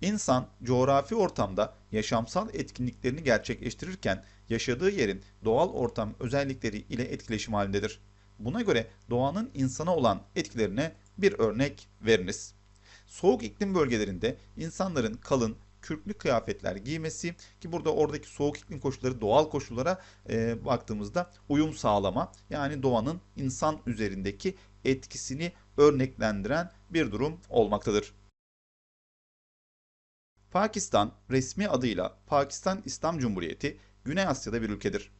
İnsan coğrafi ortamda yaşamsal etkinliklerini gerçekleştirirken yaşadığı yerin doğal ortam özellikleri ile etkileşim halindedir. Buna göre doğanın insana olan etkilerine bir örnek veriniz. Soğuk iklim bölgelerinde insanların kalın, kürklü kıyafetler giymesi ki burada oradaki soğuk iklim koşulları doğal koşullara e, baktığımızda uyum sağlama yani doğanın insan üzerindeki etkisini örneklendiren bir durum olmaktadır. Pakistan resmi adıyla Pakistan İslam Cumhuriyeti Güney Asya'da bir ülkedir.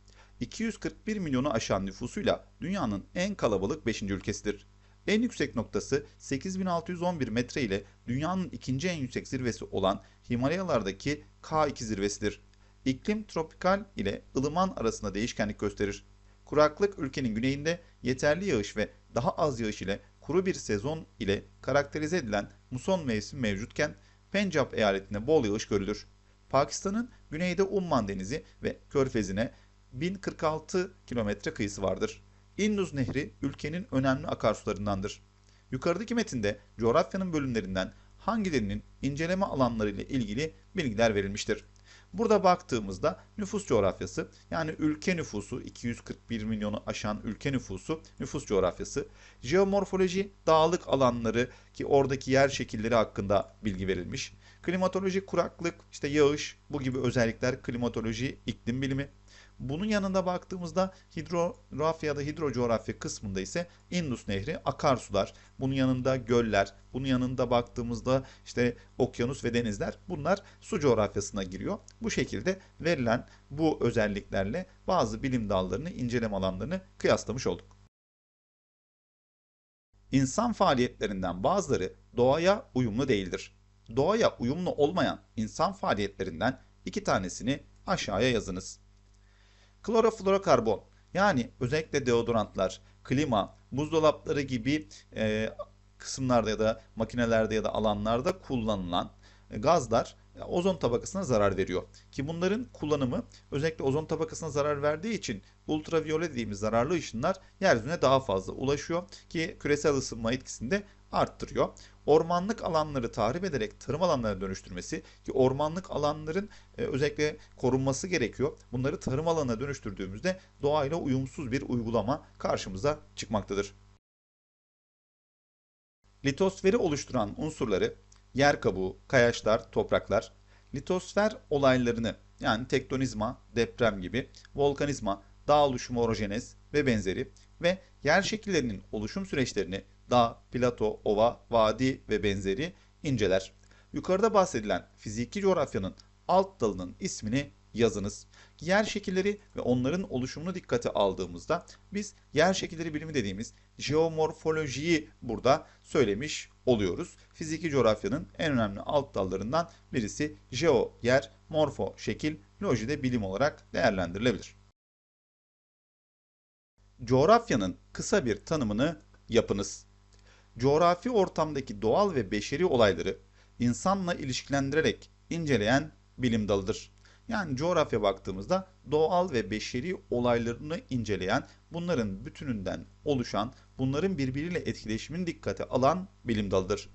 241 milyonu aşan nüfusuyla dünyanın en kalabalık 5. ülkesidir. En yüksek noktası 8611 metre ile dünyanın ikinci en yüksek zirvesi olan Himalayalardaki K2 zirvesidir. İklim tropikal ile ılıman arasında değişkenlik gösterir. Kuraklık ülkenin güneyinde yeterli yağış ve daha az yağış ile kuru bir sezon ile karakterize edilen muson mevsimi mevcutken Pencap eyaletinde bol yağış görülür. Pakistan'ın güneyde Umman Denizi ve Körfezi'ne 1046 kilometre kıyısı vardır. Indus Nehri ülkenin önemli akarsularındandır. Yukarıdaki metinde coğrafyanın bölümlerinden hangilerinin inceleme alanları ile ilgili bilgiler verilmiştir. Burada baktığımızda nüfus coğrafyası yani ülke nüfusu 241 milyonu aşan ülke nüfusu nüfus coğrafyası, jeomorfoloji dağlık alanları ki oradaki yer şekilleri hakkında bilgi verilmiş, klimatoloji kuraklık işte yağış bu gibi özellikler klimatoloji iklim bilimi, bunun yanında baktığımızda hidrografya ya da hidrocoğrafya kısmında ise Indus Nehri, akarsular, bunun yanında göller, bunun yanında baktığımızda işte okyanus ve denizler bunlar su coğrafyasına giriyor. Bu şekilde verilen bu özelliklerle bazı bilim dallarını, inceleme alanlarını kıyaslamış olduk. İnsan faaliyetlerinden bazıları doğaya uyumlu değildir. Doğaya uyumlu olmayan insan faaliyetlerinden iki tanesini aşağıya yazınız. Kloroflorokarbon yani özellikle deodorantlar, klima, buzdolapları gibi e, kısımlarda ya da makinelerde ya da alanlarda kullanılan e, gazlar ozon tabakasına zarar veriyor. Ki bunların kullanımı özellikle ozon tabakasına zarar verdiği için ultraviyole dediğimiz zararlı ışınlar yeryüzüne daha fazla ulaşıyor ki küresel ısınma etkisini de arttırıyor. Ormanlık alanları tahrip ederek tarım alanlarına dönüştürmesi ki ormanlık alanların e, özellikle korunması gerekiyor. Bunları tarım alanına dönüştürdüğümüzde doğayla uyumsuz bir uygulama karşımıza çıkmaktadır. Litosferi oluşturan unsurları yer kabuğu, kayaçlar, topraklar, litosfer olaylarını yani tektonizma, deprem gibi, volkanizma, dağ oluşumu orojenez ve benzeri ve yer şekillerinin oluşum süreçlerini dağ, plato, ova, vadi ve benzeri inceler. Yukarıda bahsedilen fiziki coğrafyanın alt dalının ismini yazınız. Yer şekilleri ve onların oluşumunu dikkate aldığımızda biz yer şekilleri bilimi dediğimiz jeomorfolojiyi burada söylemiş oluyoruz. Fiziki coğrafyanın en önemli alt dallarından birisi jeo yer, morfo şekil, loji de bilim olarak değerlendirilebilir. Coğrafyanın kısa bir tanımını yapınız. Coğrafi ortamdaki doğal ve beşeri olayları insanla ilişkilendirerek inceleyen bilim dalıdır. Yani coğrafya baktığımızda doğal ve beşeri olaylarını inceleyen, bunların bütününden oluşan, bunların birbiriyle etkileşimini dikkate alan bilim dalıdır.